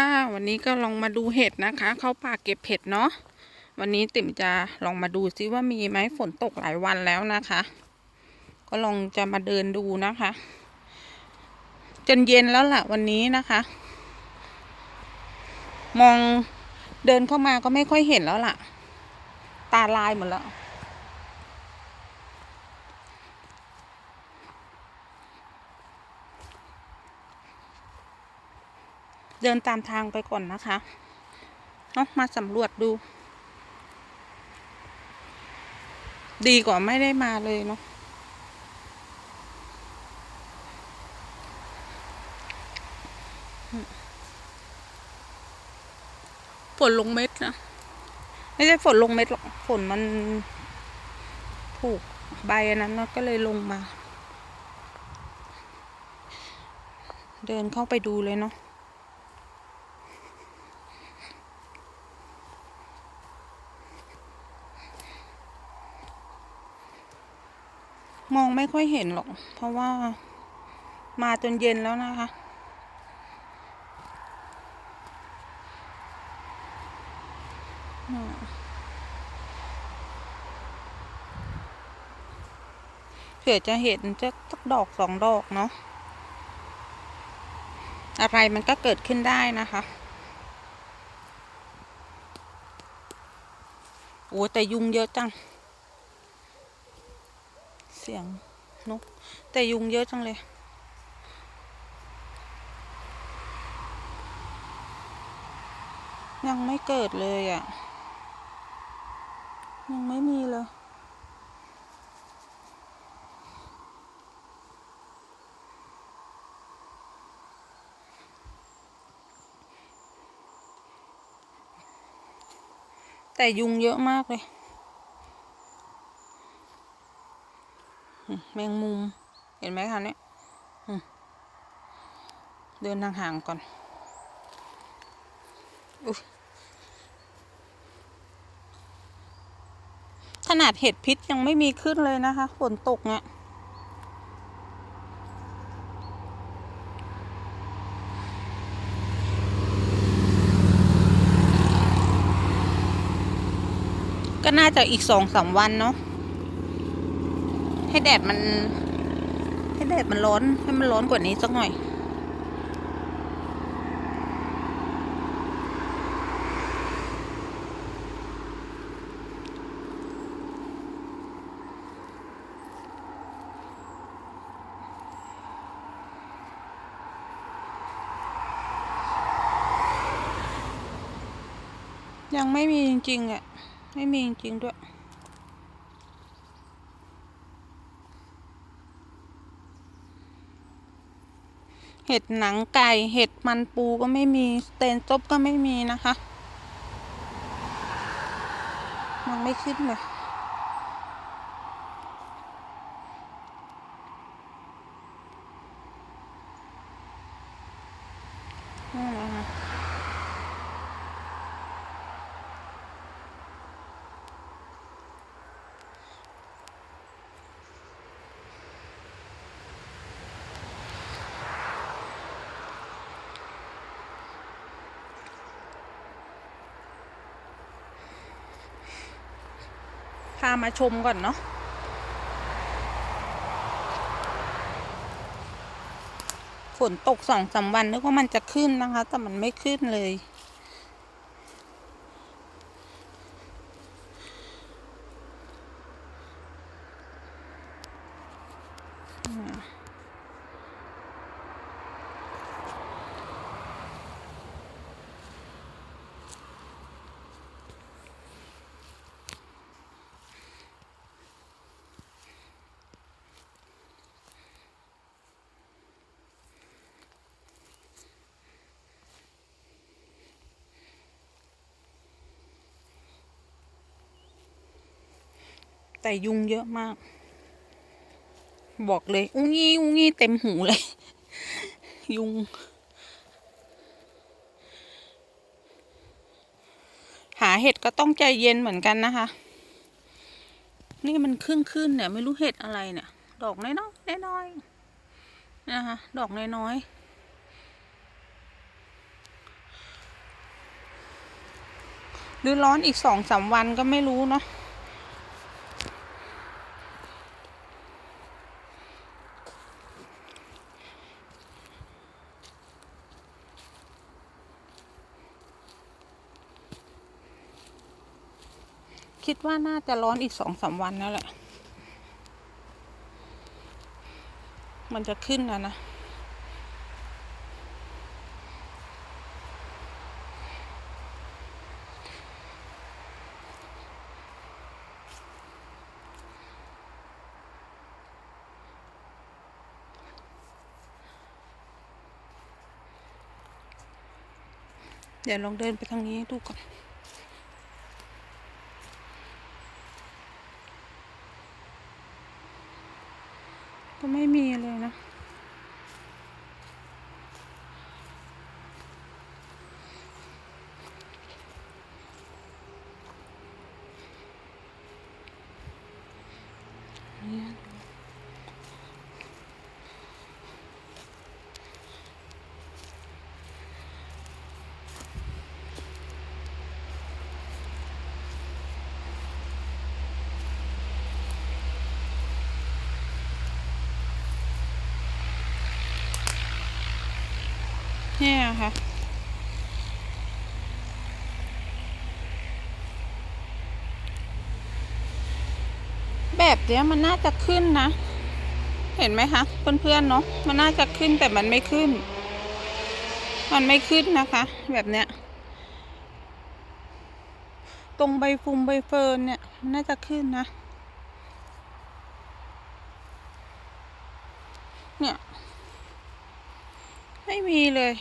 ค่ะวันนี้ก็ลองมาดูเห็ดนะคะ เข้าป่าเก็บเห็ดเนาะวันนี้ติ๋มจะลองมาดูซิว่ามีไหมฝนตกหลายวันแล้วนะคะ ก็ลองจะมาเดินดูนะคะ จนเย็นแล้วล่ะวันนี้นะคะ มองเดินเข้ามาก็ไม่ค่อยเห็นแล้วล่ะ ตาลายหมดแล้ว เดินตามทางไปก่อนนะคะเนาะมาสำรวจดู ดีกว่าไม่ได้มาเลยเนาะฝนลงเม็ดนะ ไม่ใช่ฝนลงเม็ดหรอกฝนมันผูกใบอันนั้นเนอะก็เลยลงมา เดินเข้าไปดูเลยเนาะ มองไม่ค่อยเห็นหรอก เพราะว่ามาจนเย็นแล้วนะคะ เผื่อจะเห็นจะสักดอกสองดอกเนาะ อะไรมันก็เกิดขึ้นได้นะคะ โอ้แต่ยุงเยอะจัง เสียงนก แต่ยุงเยอะจังเลย ยังไม่เกิดเลยอะ ยังไม่มีเลยแต่ยุงเยอะมากเลยอืม แมงมุม เห็นไหมคะเนี่ยเดินห่างๆก่อนอยขนาดเห็ดพิษยังไม่มีขึ้นเลยนะคะ ฝนตกเนี่ยก็น่าจะอีกสองสามวันเนาะ ให้แดดมัน ให้แดดมันร้อน ให้มันร้อนกว่านี้สักหน่อย ยังไม่มีจริงๆอะ ไม่มีจริงๆด้วย เห็ดหนังไก่ เห็ดมันปูก็ไม่มีสเตนซบก็ไม่มีนะคะ มันไม่ขึ้นเลยนั่นะคะามาชมก่อนเนาะฝนตกสองสามวันนึกว่ามันจะขึ้นนะคะ แต่มันไม่ขึ้นเลย แต่ยุงเยอะมาก บอกเลย อุ้งงี้อุ้งงี้เต็มหูเลย ยุง หาเห็ดก็ต้องใจเย็นเหมือนกันนะคะ นี่มันครึ่งขึ้นเนี่ย ไม่รู้เห็ดอะไรเนี่ย ดอกน้อยๆน้อยๆนะคะดอกน้อยๆหรือร้อนอีกสองสามวันก็ไม่รู้เนาะ ว่าน่าจะร้อนอีกสองสามวันนั่นแหละ มันจะขึ้นนะนะ เดี๋ยวลองเดินไปทางนี้ดูก่อน ก็ไม่มีเลยนะ เนี่ยค่ะ แบบเนี้ยมันน่าจะขึ้นนะ เห็นไหมคะเพื่อนๆเนาะมันน่าจะขึ้นแต่มันไม่ขึ้น มันไม่ขึ้นนะคะ แบบเนี้ย ตรงใบฟุมใบเฟิร์นเนี่ยมันน่าจะขึ้นนะ เนี่ย ไม่มีเลย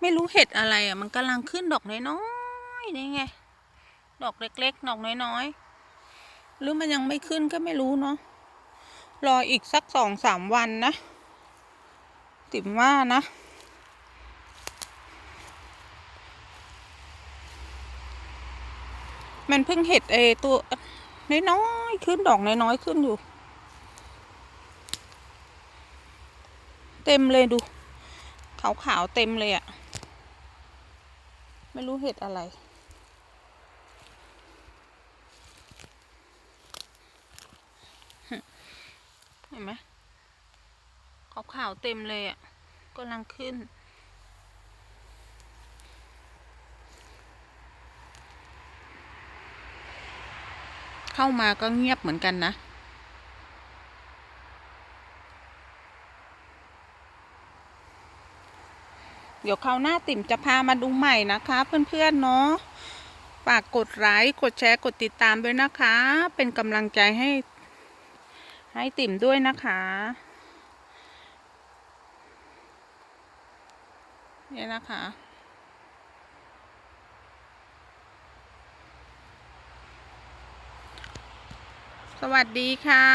ไม่รู้เห็ดอะไรอะ มันกำลังขึ้นดอกน้อยๆนี่ไง ดอกเล็กๆ ดอกน้อยๆ หรือมันยังไม่ขึ้นก็ไม่รู้เนาะ รออีกสักสองสามวันนะ ติ๋มว่านะ มันเพิ่งเห็ดเอตัวน้อยๆขึ้นดอกน้อยๆขึ้นอยู่ เต็มเลยดู ขาวๆเต็มเลยอะ่ะไม่รู้เห็ดอะไรเห็นไหมขาวๆเต็มเลยอะ่ะกำลังขึ้น เข้ามาก็เงียบเหมือนกันนะ เดี๋ยวคราวหน้าติ่มจะพามาดูใหม่นะคะ เพื่อนๆเนาะฝากกดไลค์กดแชร์กดติดตามด้วยนะคะ เป็นกำลังใจให้ ให้ติ่มด้วยนะคะเนี่ยนะคะ วัสดีค่ะ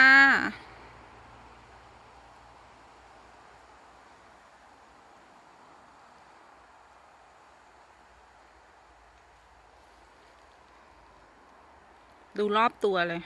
ดูรอบตัวเลย